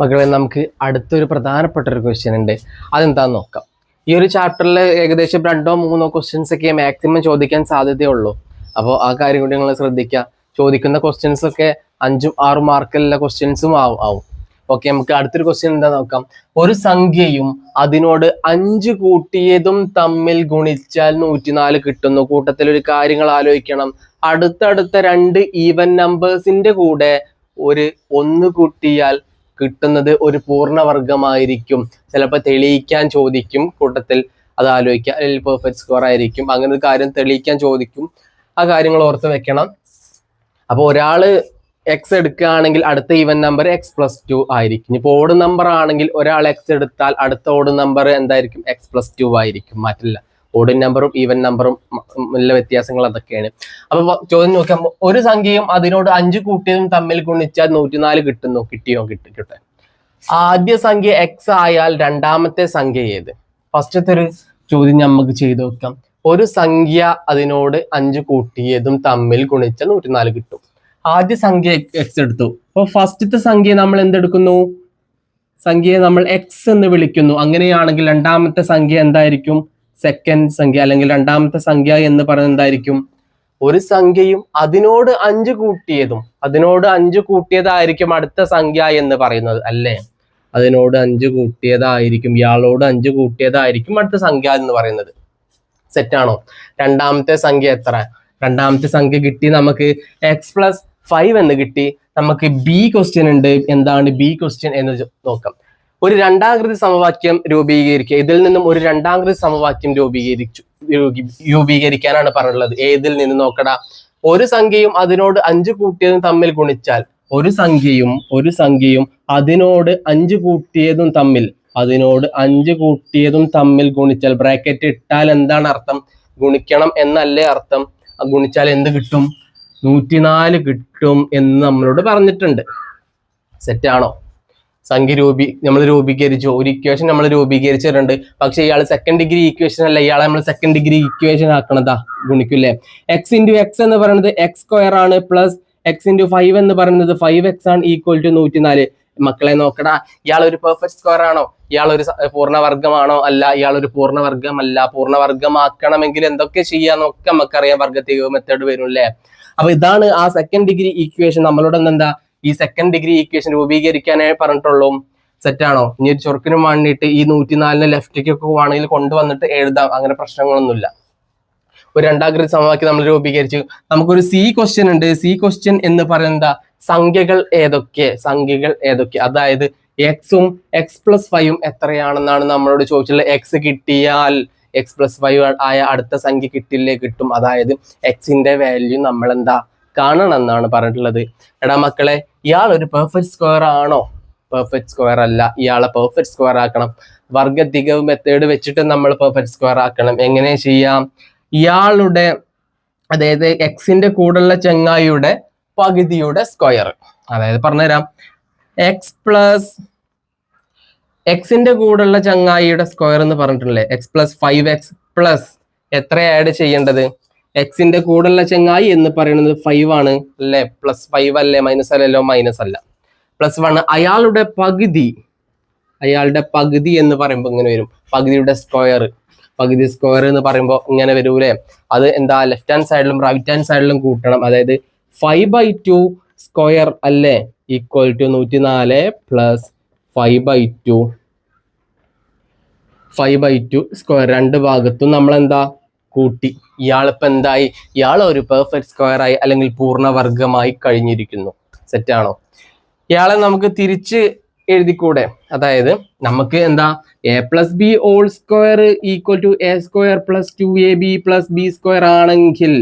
മക്കളെ നമുക്ക് അടുത്തൊരു പ്രധാനപ്പെട്ട ഒരു ക്വസ്റ്റ്യൻ ഉണ്ട്. അതെന്താന്ന് നോക്കാം. ഈ ഒരു ചാപ്റ്ററിൽ ഏകദേശം രണ്ടോ മൂന്നോ ക്വസ്റ്റ്യൻസ് ഒക്കെ മാക്സിമം ചോദിക്കാൻ സാധ്യതയുള്ളൂ അപ്പോൾ ആ കാര്യം കൂടി നിങ്ങൾ ശ്രദ്ധിക്കുക ചോദിക്കുന്ന ക്വസ്റ്റ്യൻസ് ഒക്കെ അഞ്ചും ആറും മാർക്കിലുള്ള ക്വസ്റ്റ്യൻസും ആവും ആവും. ഓക്കെ നമുക്ക് അടുത്തൊരു ക്വസ്റ്റ്യൻ എന്താ നോക്കാം. ഒരു സംഖ്യയും അതിനോട് അഞ്ച് കൂട്ടിയതും തമ്മിൽ ഗുണിച്ചാൽ നൂറ്റിനാല് കിട്ടുന്നു. കൂട്ടത്തിൽ ഒരു കാര്യങ്ങൾ ആലോചിക്കണം. അടുത്തടുത്ത രണ്ട് ഈവൻ നമ്പേഴ്സിന്റെ കൂടെ ഒരു ഒന്ന് കൂട്ടിയാൽ കിട്ടുന്നത് ഒരു പൂർണവർഗമായിരിക്കും ചിലപ്പോൾ തെളിയിക്കാൻ ചോദിക്കും കൂട്ടത്തിൽ അത് ആലോചിക്കുക. അല്ലെങ്കിൽ പെർഫെക്റ്റ് സ്കോർ ആയിരിക്കും. അങ്ങനെ ഒരു കാര്യം തെളിയിക്കാൻ ചോദിക്കും. ആ കാര്യങ്ങൾ ഓർത്ത് വെക്കണം. അപ്പോൾ ഒരാൾ എക്സ് എടുക്കുകയാണെങ്കിൽ അടുത്ത even number x plus two ആയിരിക്കും. ഇപ്പോൾ ഓട് നമ്പർ ആണെങ്കിൽ ഒരാൾ എക്സ് എടുത്താൽ അടുത്ത ഓട് നമ്പർ എന്തായിരിക്കും? എക്സ് പ്ലസ് ടു ആയിരിക്കും. മാറ്റില്ല. ഓഡ് നമ്പറും ഈവൻ നമ്പറും ഉള്ള വ്യത്യാസങ്ങൾ അതൊക്കെയാണ്. അപ്പൊ ചോദ്യം നോക്കാം. ഒരു സംഖ്യയും അതിനോട് അഞ്ച് കൂട്ടിയതും തമ്മിൽ ഗുണിച്ചാൽ നൂറ്റിനാല് കിട്ടുന്നു. കിട്ടിയോ? കിട്ടി കിട്ടെ ആദ്യ സംഖ്യ എക്സ് ആയാൽ രണ്ടാമത്തെ സംഖ്യ ഏത്? ഫസ്റ്റത്തെ ഒരു ചോദ്യം നമുക്ക് ചെയ്തു നോക്കാം. ഒരു സംഖ്യ അതിനോട് അഞ്ച് കൂട്ടിയതും തമ്മിൽ ഗുണിച്ചാൽ നൂറ്റിനാല് കിട്ടും. ആദ്യ സംഖ്യ എക്സ് എടുത്തു. അപ്പോൾ ഫസ്റ്റത്തെ സംഖ്യ നമ്മൾ എന്തെടുക്കുന്നു? സംഖ്യയെ നമ്മൾ എക്സ് എന്ന് വിളിക്കുന്നു. അങ്ങനെയാണെങ്കിൽ രണ്ടാമത്തെ സംഖ്യ എന്തായിരിക്കും? സെക്കൻഡ് സംഖ്യ അല്ലെങ്കിൽ രണ്ടാമത്തെ സംഖ്യ എന്ന് പറയുന്നത് എന്തായിരിക്കും? ഒരു സംഖ്യയും അതിനോട് അഞ്ച് കൂട്ടിയതും അതിനോട് അഞ്ച് കൂട്ടിയതായിരിക്കും അടുത്ത സംഖ്യ എന്ന് പറയുന്നത് അല്ലേ? അതിനോട് അഞ്ച് കൂട്ടിയതായിരിക്കും ഇയാളോട് അഞ്ച് കൂട്ടിയതായിരിക്കും അടുത്ത സംഖ്യ എന്ന് പറയുന്നത്. സെറ്റാണോ രണ്ടാമത്തെ സംഖ്യ എത്ര? രണ്ടാമത്തെ സംഖ്യ കിട്ടി നമുക്ക് എക്സ് പ്ലസ് ഫൈവ് എന്ന് കിട്ടി. നമുക്ക് ബി ക്വസ്റ്റ്യൻ ഉണ്ട്. എന്താണ് ബി ക്വസ്റ്റ്യൻ എന്ന് നോക്കാം. ഒരു രണ്ടാകൃതി സമവാക്യം രൂപീകരിക്കുക. ഇതിൽ നിന്നും ഒരു രണ്ടാകൃതി സമവാക്യം രൂപീകരിച്ചു രൂപീ- രൂപീകരിക്കാനാണ് പറഞ്ഞിട്ടുള്ളത്. ഏതിൽ നിന്ന് നോക്കടാ? ഒരു സംഖ്യയും അതിനോട് അഞ്ച് കൂട്ടിയതും തമ്മിൽ ഗുണിച്ചാൽ ഒരു സംഖ്യയും ഒരു സംഖ്യയും അതിനോട് അഞ്ച് കൂട്ടിയതും തമ്മിൽ അതിനോട് അഞ്ച് കൂട്ടിയതും തമ്മിൽ ഗുണിച്ചാൽ ബ്രാക്കറ്റ് ഇട്ടാൽ എന്താണ് അർത്ഥം? ഗുണിക്കണം എന്നല്ലേ അർത്ഥം? ഗുണിച്ചാൽ എന്ത് കിട്ടും? നൂറ്റിനാല് കിട്ടും എന്ന് നമ്മളോട് പറഞ്ഞിട്ടുണ്ട്. സെറ്റാണോ സംഖ്യ രൂപീ നമ്മൾ രൂപീകരിച്ചു. ഒരു ഇക്വേഷൻ നമ്മൾ രൂപീകരിച്ചിട്ടുണ്ട്. പക്ഷേ ഇയാൾ സെക്കൻഡ് ഡിഗ്രി ഇക്വേഷൻ അല്ല ഇയാളെ നമ്മൾ സെക്കൻഡ് ഡിഗ്രി ഇക്വേഷൻ ആക്കണതാ ഗുണിക്കൂലേ എക്സ് ഇന്റു എക്സ് എന്ന് പറയുന്നത് എക്സ് സ്ക്വയർ ആണ് പ്ലസ് എക്സ് ഇന്റു ഫൈവ് എന്ന് പറയുന്നത് ഫൈവ് എക്സ് ആണ് ഈക്വൽ ടു നൂറ്റിനാല്. മക്കളെ നോക്കടാ ഇയാൾ ഒരു പെർഫെക്റ്റ് സ്ക്വയർ ആണോ? ഇയാൾ ഒരു പൂർണവർഗമാണോ അല്ല ഇയാൾ ഒരു പൂർണവർഗമല്ല പൂർണവർഗമാക്കണമെങ്കിൽ എന്തൊക്കെ ചെയ്യാന്നൊക്കെ നമുക്കറിയാം വർഗത്തിക മെത്തേഡ് വരും അല്ലേ അപ്പൊ ഇതാണ് ആ സെക്കൻഡ് ഡിഗ്രി ഇക്വേഷൻ നമ്മളോട് എന്താ ഈ സെക്കൻഡ് ഡിഗ്രി ഈക്വേഷൻ രൂപീകരിക്കാനേ പറഞ്ഞിട്ടുള്ളൂ. സെറ്റാണോ ഇനി ഒരു ചുരുക്കിനും വേണ്ടിയിട്ട് ഈ നൂറ്റിനാലിന് ലെഫ്റ്റിലേക്കൊക്കെ വേണമെങ്കിൽ കൊണ്ടുവന്നിട്ട് എഴുതാം. അങ്ങനെ പ്രശ്നങ്ങളൊന്നുമില്ല. ഒരു രണ്ടാകൃതി സമവാക്യം നമ്മൾ രൂപീകരിച്ചു. നമുക്കൊരു സി ക്വസ്റ്റ്യൻ ഉണ്ട്. സി ക്വസ്റ്റ്യൻ എന്ന് പറയുന്നത് സംഖ്യകൾ ഏതൊക്കെ? സംഖ്യകൾ ഏതൊക്കെ? അതായത് എക്സും എക്സ് പ്ലസ് ഫൈവും എത്രയാണെന്നാണ് നമ്മളോട് ചോദിച്ചിട്ടുള്ളത്. എക്സ് കിട്ടിയാൽ എക്സ് പ്ലസ് ഫൈവ് ആയ അടുത്ത സംഖ്യ കിട്ടില്ലേ? കിട്ടും. അതായത് എക്സിന്റെ വാല്യൂ നമ്മൾ എന്താ കാണണം എന്നാണ് പറഞ്ഞിട്ടുള്ളത്. എടാ മക്കളെ ഇയാൾ ഒരു പെർഫെക്റ്റ് സ്ക്വയർ ആണോ? പെർഫെക്റ്റ് സ്ക്വയർ അല്ല. ഇയാളെ പെർഫെക്റ്റ് സ്ക്വയർ ആക്കണം. വർഗ തികവ് മെത്തേഡ് വെച്ചിട്ട് നമ്മൾ പെർഫെക്റ്റ് സ്ക്വയർ ആക്കണം. എങ്ങനെ ചെയ്യാം? ഇയാളുടെ അതായത് എക്സിന്റെ കൂടെയുള്ള ചെങ്ങായിയുടെ പകുതിയുടെ സ്ക്വയർ അതായത് പറഞ്ഞുതരാം. എക്സ് പ്ലസ് എക്സിന്റെ കൂടെയുള്ള ചങ്ങായിയുടെ സ്ക്വയർ എന്ന് പറഞ്ഞിട്ടില്ലേ x plus five x plus എത്ര ആഡ് ചെയ്യേണ്ടത്? എക്സിന്റെ കൂടെയുള്ള ചങ്ങായി എന്ന് പറയുന്നത് ഫൈവ് ആണ് അല്ലെ? പ്ലസ് ഫൈവ് അല്ലേ മൈനസ് അല്ലല്ലോ മൈനസ് അല്ല. പ്ലസ് വൺ അയാളുടെ പകുതി അയാളുടെ പകുതി എന്ന് പറയുമ്പോൾ ഇങ്ങനെ വരും. പകുതിയുടെ സ്ക്വയർ പകുതി സ്ക്വയർ എന്ന് പറയുമ്പോൾ ഇങ്ങനെ വരൂലേ? അത് എന്താ? ലെഫ്റ്റ് ഹാൻഡ് സൈഡിലും റൈറ്റ് ഹാൻഡ് സൈഡിലും കൂട്ടണം. അതായത് ഫൈവ് ബൈ ടു സ്ക്വയർ അല്ലേ? ഈക്വൽ ടു നൂറ്റി നാല് plus five by two five by two square രണ്ട് ഭാഗത്തും നമ്മൾ എന്താ കൂട്ടി. ഇയാളിപ്പോ എന്തായി? ഇയാൾ ഒരു പെർഫെക്റ്റ് സ്ക്വയറായി അല്ലെങ്കിൽ പൂർണവർഗമായി കഴിഞ്ഞിരിക്കുന്നു. സെറ്റാണോ ഇയാളെ നമുക്ക് തിരിച്ച് എഴുതിക്കൂടെ? അതായത് നമുക്ക് എന്താ? A plus b all square equal to a square plus two a b plus b square ആണെങ്കിൽ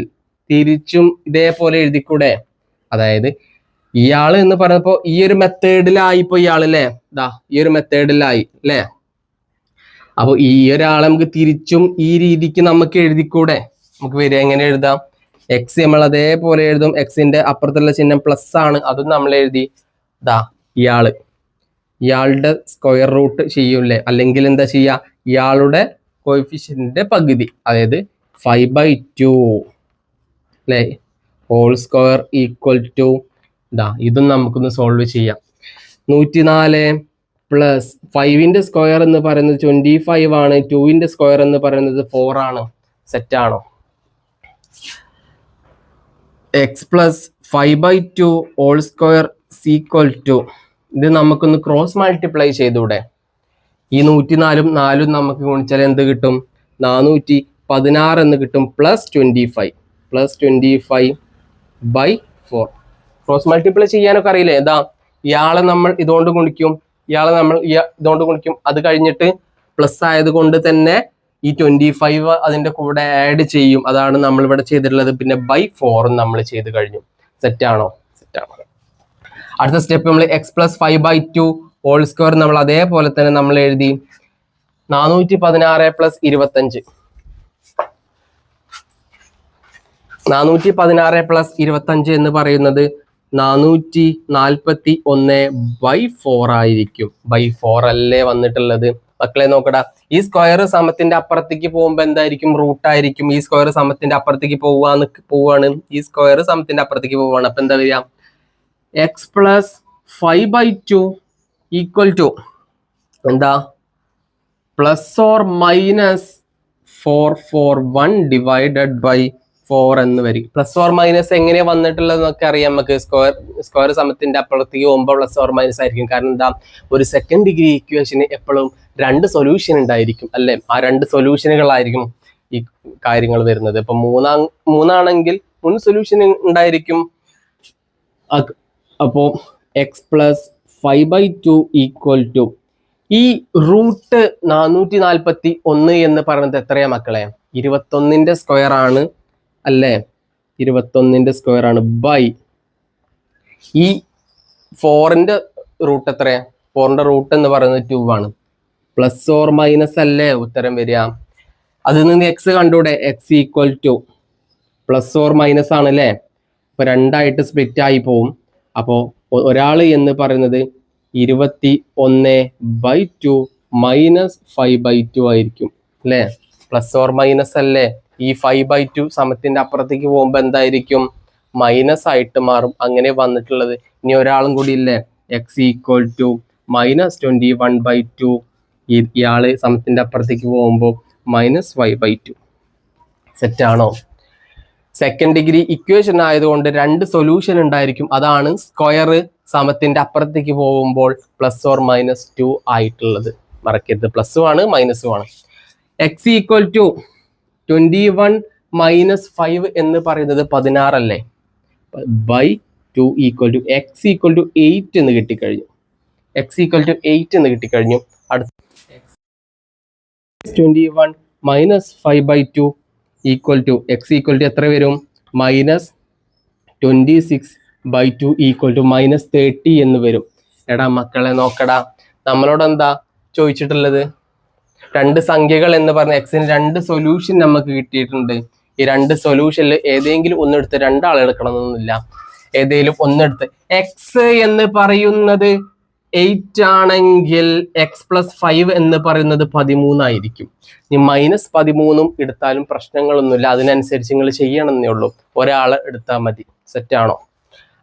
തിരിച്ചും ഇതേപോലെ എഴുതിക്കൂടെ? അതായത് ഇയാൾ എന്ന് പറഞ്ഞപ്പോ ഈ ഒരു മെത്തേഡിലായി ഇപ്പൊ ഇയാൾ അല്ലേ ദാ ഈ ഒരു മെത്തേഡിലായി അല്ലേ അപ്പൊ ഈ ഒരാളെ നമുക്ക് തിരിച്ചും ഈ രീതിക്ക് നമുക്ക് എഴുതിക്കൂടെ? നമുക്ക് വരിക. എങ്ങനെ എഴുതാം? എക്സ് നമ്മൾ അതേപോലെ എഴുതും. എക്സിന്റെ അപ്പുറത്തുള്ള ചിഹ്നം പ്ലസ് ആണ്. അതും നമ്മൾ എഴുതി. ദാ ഇയാൾ. ഇയാളുടെ സ്ക്വയർ റൂട്ട് ചെയ്യൂല്ലേ? അല്ലെങ്കിൽ എന്താ ചെയ്യുക ഇയാളുടെ കോയിഫിഷ്യന്റിന്റെ പകുതി. അതായത് ഫൈവ് ബൈ ടു അല്ലേ? ഹോൾ സ്ക്വയർ ഈക്വൽ ടു ഇതാ ഇതും നമുക്കൊന്ന് സോൾവ് ചെയ്യാം. നൂറ്റിനാല് പ്ലസ് ഫൈവിന്റെ സ്ക്വയർ എന്ന് പറയുന്നത് ട്വന്റി ഫൈവ് ആണ് ടുവിന്റെ സ്ക്വയർ എന്ന് പറയുന്നത് ഫോർ ആണ്. സെറ്റ് ആണോ? X plus five by two all square equal to ഇത് നമുക്കൊന്ന് ക്രോസ് മൾട്ടിപ്ലൈ ചെയ്തൂടെ ഈ നൂറ്റി നാലും നാലും നമുക്ക് ഗുണിച്ചാൽ എന്ത് കിട്ടും? നാനൂറ്റി പതിനാറ് എന്ന് കിട്ടും plus twenty five plus twenty five by four cross multiply ചെയ്യാനൊക്കെ അറിയില്ലേ? ഇതാ ഇയാളെ നമ്മൾ ഇതുകൊണ്ട് ഗുണിക്കും ഇയാളെ നമ്മൾ ഇതുകൊണ്ട് ഗുണിക്കും. അത് കഴിഞ്ഞിട്ട് പ്ലസ് ആയത് കൊണ്ട് തന്നെ ഈ ട്വന്റി ഫൈവ് അതിന്റെ കൂടെ ആഡ് ചെയ്യും. അതാണ് നമ്മൾ ഇവിടെ ചെയ്തിട്ടുള്ളത്. പിന്നെ ബൈ ഫോറും നമ്മൾ ചെയ്ത് കഴിഞ്ഞു. സെറ്റ് ആണോ? സെറ്റ് ആണോ. അടുത്ത സ്റ്റെപ്പ് നമ്മൾ x plus five by two whole square നമ്മൾ അതേപോലെ തന്നെ നമ്മൾ എഴുതി. നാനൂറ്റി പതിനാറ് പ്ലസ് ഇരുപത്തഞ്ച്. നാനൂറ്റി പതിനാറ് പ്ലസ് ഇരുപത്തഞ്ച് എന്ന് പറയുന്നത് നാനൂറ്റി നാൽപ്പത്തി ഒന്ന് ബൈ ഫോർ ആയിരിക്കും. ബൈ ഫോർ അല്ലേ വന്നിട്ടുള്ളത്? മക്കളെ നോക്കടാ ഈ സ്ക്വയർ സമത്തിന്റെ അപ്പുറത്തേക്ക് പോകുമ്പോൾ എന്തായിരിക്കും? റൂട്ടായിരിക്കും ഈ സ്ക്വയർ സമത്തിന്റെ അപ്പുറത്തേക്ക് പോവാന്ന് പോവാണ്. ഈ സ്ക്വയർ സമത്തിന്റെ അപ്പുറത്തേക്ക് പോവാണ്. അപ്പൊ എന്താ വരിക? X plus five by two equal to എന്താ? Plus or minus four four one divided by four എന്ന് വരും. പ്ലസ് ഫോർ മൈനസ് എങ്ങനെ വന്നിട്ടുള്ളതെന്നൊക്കെ അറിയാം നമുക്ക്. സ്ക്വയർ സ്ക്വയർ സമത്തിന്റെ അപ്പുറത്തേക്ക് പോകുമ്പോൾ പ്ലസ് ഫോർ മൈനസ് ആയിരിക്കും. കാരണം എന്താ? ഒരു സെക്കൻഡ് ഡിഗ്രി ഇക്വേഷന് എപ്പോഴും രണ്ട് സൊല്യൂഷൻ ഉണ്ടായിരിക്കും അല്ലെ? ആ രണ്ട് സൊല്യൂഷനുകളായിരിക്കും ഈ കാര്യങ്ങൾ വരുന്നത്. ഇപ്പൊ മൂന്നാ മൂന്നാണെങ്കിൽ മൂന്ന് സൊല്യൂഷൻ ഉണ്ടായിരിക്കും. അപ്പോൾ അപ്പോ x plus five by two equal to ഈ റൂട്ട് നാനൂറ്റി നാൽപ്പത്തി ഒന്ന് എന്ന് പറയുന്നത് എത്രയാ മക്കളെ? ഇരുപത്തൊന്നിന്റെ സ്ക്വയർ ആണ് അല്ലേ? ഇരുപത്തൊന്നിന്റെ സ്ക്വയർ ആണ്. ബൈ ഈ ഫോറിന്റെ റൂട്ട് എത്രയാ? ഫോറിന്റെ റൂട്ട് എന്ന് പറയുന്നത് ടു ആണ്. പ്ലസ് ഓർ മൈനസ് അല്ലേ ഉത്തരം വരിക? അതിൽ നിന്ന് x കണ്ടൂടെ x equal to plus or minus ആണ് അല്ലേ? അപ്പൊ രണ്ടായിട്ട് സ്പ്ലിറ്റ് ആയി പോവും. അപ്പോൾ ഒരാൾ എന്ന് പറയുന്നത് ഇരുപത്തി ഒന്ന് by two minus five by two ആയിരിക്കും. അല്ലേ? പ്ലസ് ഓർ മൈനസ് അല്ലേ? ഈ ഫൈവ് ബൈ ടു സമത്തിന്റെ അപ്പുറത്തേക്ക് പോകുമ്പോൾ എന്തായിരിക്കും? മൈനസ് ആയിട്ട് മാറും. അങ്ങനെ വന്നിട്ടുള്ളത്. ഇനി ഒരാളും കൂടി ഇല്ലേ? X equal to minus twenty one by two ഇയാൾ സമത്തിന്റെ അപ്പുറത്തേക്ക് പോകുമ്പോൾ minus five by two set ആണോ? സെക്കൻഡ് ഡിഗ്രി ഇക്വേഷൻ ആയതുകൊണ്ട് രണ്ട് സൊല്യൂഷൻ ഉണ്ടായിരിക്കും. അതാണ് സ്ക്വയർ സമത്തിന്റെ അപ്പുറത്തേക്ക് പോകുമ്പോൾ പ്ലസ് ഓർ മൈനസ് ടു ആയിട്ടുള്ളത്. മറക്കരുത്. പ്ലസും ആണ് മൈനസും ആണ് x equal to twenty one minus five എന്ന് പറയുന്നത് പതിനാറല്ലേ? By two equal to x equal to eight എന്ന് കിട്ടിക്കഴിഞ്ഞു. എക്സ് ഈക്വൽ ടു എയ്റ്റ് എന്ന് കിട്ടിക്കഴിഞ്ഞു. അടുത്ത twenty one minus five by two equal to x equal to എത്ര വരും? Minus twenty six by two equal to minus thirty എന്ന് വരും. എടാ മക്കളെ നോക്കടാ. നമ്മളോട് എന്താ ചോദിച്ചിട്ടുള്ളത്? രണ്ട് സംഖ്യകൾ എന്ന് പറഞ്ഞ എക്സിന് രണ്ട് സൊല്യൂഷൻ നമുക്ക് കിട്ടിയിട്ടുണ്ട്. ഈ രണ്ട് സൊല്യൂഷനിൽ ഏതെങ്കിലും ഒന്നെടുത്ത് രണ്ടാൾ എടുക്കണമെന്നൊന്നുമില്ല ഏതെങ്കിലും ഒന്നെടുത്ത് എക്സ് എന്ന് പറയുന്നത് എയ്റ്റ് ആണെങ്കിൽ എക്സ് പ്ലസ് ഫൈവ് എന്ന് പറയുന്നത് പതിമൂന്നായിരിക്കും ഇനി മൈനസ് പതിമൂന്നും എടുത്താലും പ്രശ്നങ്ങളൊന്നുമില്ല. അതിനനുസരിച്ച് നിങ്ങൾ ചെയ്യണമെന്നേ ഉള്ളൂ. ഒരാൾ എടുത്താൽ മതി. സെറ്റാണോ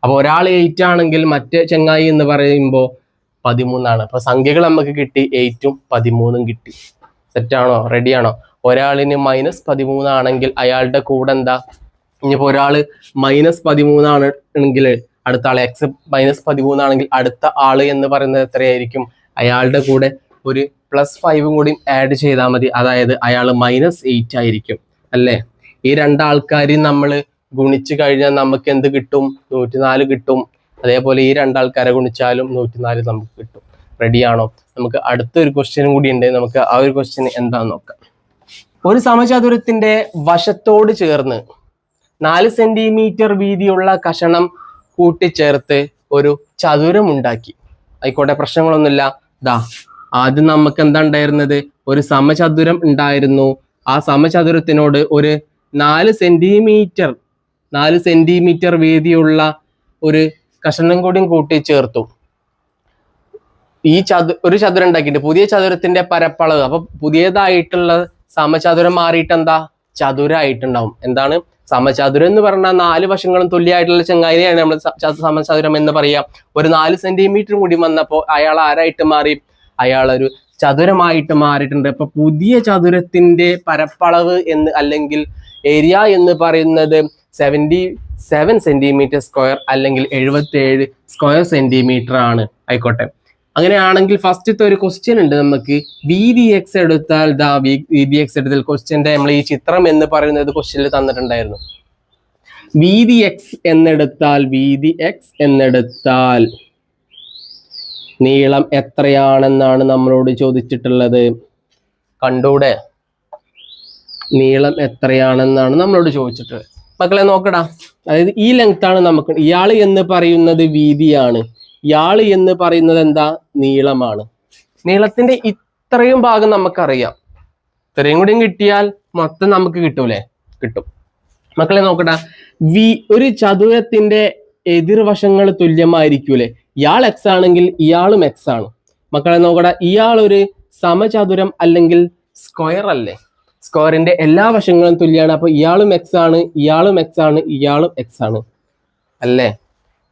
അപ്പൊ ഒരാൾ എയ്റ്റ് ആണെങ്കിൽ മറ്റേ ചെങ്ങായി എന്ന് പറയുമ്പോൾ പതിമൂന്നാണ്. അപ്പൊ സംഖ്യകൾ നമുക്ക് കിട്ടി എയ്റ്റും പതിമൂന്നും കിട്ടി. സെറ്റാണോ റെഡിയാണോ? ഒരാളിന് മൈനസ് പതിമൂന്നാണെങ്കിൽ അയാളുടെ കൂടെ എന്താ? ഇനിയിപ്പോ ഒരാൾ മൈനസ് പതിമൂന്നാണ് എങ്കിൽ അടുത്ത ആൾ എക്സ് മൈനസ് പതിമൂന്നാണെങ്കിൽ അടുത്ത ആൾ എന്ന് പറയുന്നത് എത്രയായിരിക്കും? അയാളുടെ കൂടെ ഒരു പ്ലസ് ഫൈവും കൂടി ആഡ് ചെയ്താൽ മതി. അതായത് അയാൾ മൈനസ് എയ്റ്റ് ആയിരിക്കും. അല്ലേ? ഈ രണ്ടാൾക്കാരെയും നമ്മൾ ഗുണിച്ചു കഴിഞ്ഞാൽ നമുക്ക് എന്ത് കിട്ടും? നൂറ്റിനാല് കിട്ടും. അതേപോലെ ഈ രണ്ടാൾക്കാരെ ഗുണിച്ചാലും നൂറ്റിനാല് നമുക്ക് കിട്ടും. റെഡിയാണോ നമുക്ക് അടുത്തൊരു ക്വസ്റ്റ്യനും കൂടി ഉണ്ട്. നമുക്ക് ആ ഒരു ക്വസ്റ്റ്യൻ എന്താന്ന് നോക്കാം. ഒരു സമചതുരത്തിന്റെ വശത്തോട് ചേർന്ന് നാല് സെന്റിമീറ്റർ വീതിയുള്ള കഷണം കൂട്ടിച്ചേർത്ത് ഒരു ചതുരം ഉണ്ടാക്കി. ആയിക്കോട്ടെ പ്രശ്നങ്ങളൊന്നുമില്ല. ദാ ആദ്യം നമുക്ക് എന്താ ഉണ്ടായിരുന്നത്? ഒരു സമചതുരം ഉണ്ടായിരുന്നു. ആ സമചതുരത്തിനോട് ഒരു നാല് സെന്റിമീറ്റർ നാല് സെന്റിമീറ്റർ വീതിയുള്ള ഒരു കഷണം കൂടിയും കൂട്ടിച്ചേർത്തു. ഈ ചതു ഒരു ചതുരം ഉണ്ടാക്കിയിട്ട് പുതിയ ചതുരത്തിന്റെ പരപ്പളവ്. അപ്പൊ പുതിയതായിട്ടുള്ള സമചതുരം മാറിയിട്ട് എന്താ ചതുരായിട്ടുണ്ടാവും. എന്താണ്? സമചതുരം എന്ന് പറഞ്ഞാൽ നാല് വശങ്ങളും തുല്യമായിട്ടുള്ള ചങ്ങാതിനെയാണ് നമ്മൾ സമചതുരം എന്ന് പറയാം. ഒരു നാല് സെന്റിമീറ്റർ കൂടി വന്നപ്പോൾ അയാൾ ആരായിട്ട് മാറി? അയാൾ ഒരു ചതുരമായിട്ട് മാറിയിട്ടുണ്ട്. അപ്പൊ പുതിയ ചതുരത്തിന്റെ പരപ്പളവ് എന്ന് അല്ലെങ്കിൽ ഏരിയ എന്ന് പറയുന്നത് സെവന്റി സെവൻ സെന്റിമീറ്റർ സ്ക്വയർ അല്ലെങ്കിൽ എഴുപത്തി ഏഴ് സ്ക്വയർ സെന്റിമീറ്റർ ആണ്. ആയിക്കോട്ടെ. അങ്ങനെയാണെങ്കിൽ ഫസ്റ്റത്തെ ഒരു ക്വസ്റ്റ്യൻ ഉണ്ട് നമുക്ക്. വി വി എക്സ് എടുത്താൽ ദാ വി വി എക്സ് എടുത്താൽ ക്വസ്റ്റ്യന്റെ നമ്മൾ ഈ ചിത്രം എന്ന് പറയുന്നത് ക്വസ്റ്റ്യനിൽ തന്നിട്ടുണ്ടായിരുന്നു. വീതി എക്സ് എന്നെടുത്താൽ വീതി എക്സ് എന്നെടുത്താൽ നീളം എത്രയാണെന്നാണ് നമ്മളോട് ചോദിച്ചിട്ടുള്ളത്? കണ്ടൂടെ? നീളം എത്രയാണെന്നാണ് നമ്മളോട് ചോദിച്ചിട്ടുള്ളത്. മക്കളെ നോക്കടാ. അതായത് ഈ ലെങ്ത് ആണ് നമുക്ക് ഇയാൾ എന്ന് പറയുന്നത് വീതിയാണ് ഇയാൾ എന്ന് പറയുന്നത് എന്താ? നീളമാണ്. നീളത്തിന്റെ ഇത്രയും ഭാഗം നമുക്കറിയാം. ഇത്രയും കൂടിയും കിട്ടിയാൽ മൊത്തം നമുക്ക് കിട്ടൂലേ? കിട്ടും. മക്കളെ നോക്കടാ. വി ഒരു ചതുരത്തിന്റെ എതിർവശങ്ങൾ തുല്യമായിരിക്കൂലേ? ഇയാൾ എക്സ് ആണെങ്കിൽ ഇയാളും എക്സ് ആണ്. മക്കളെ നോക്കടാ ഇയാൾ ഒരു സമചതുരം അല്ലെങ്കിൽ സ്ക്വയർ അല്ലേ? സ്ക്വയറിന്റെ എല്ലാ വശങ്ങളും തുല്യമാണ് അപ്പൊ ഇയാളും എക്സ് ആണ് ഇയാളും എക്സ് ആണ് ഇയാളും എക്സ് ആണ്. അല്ലേ?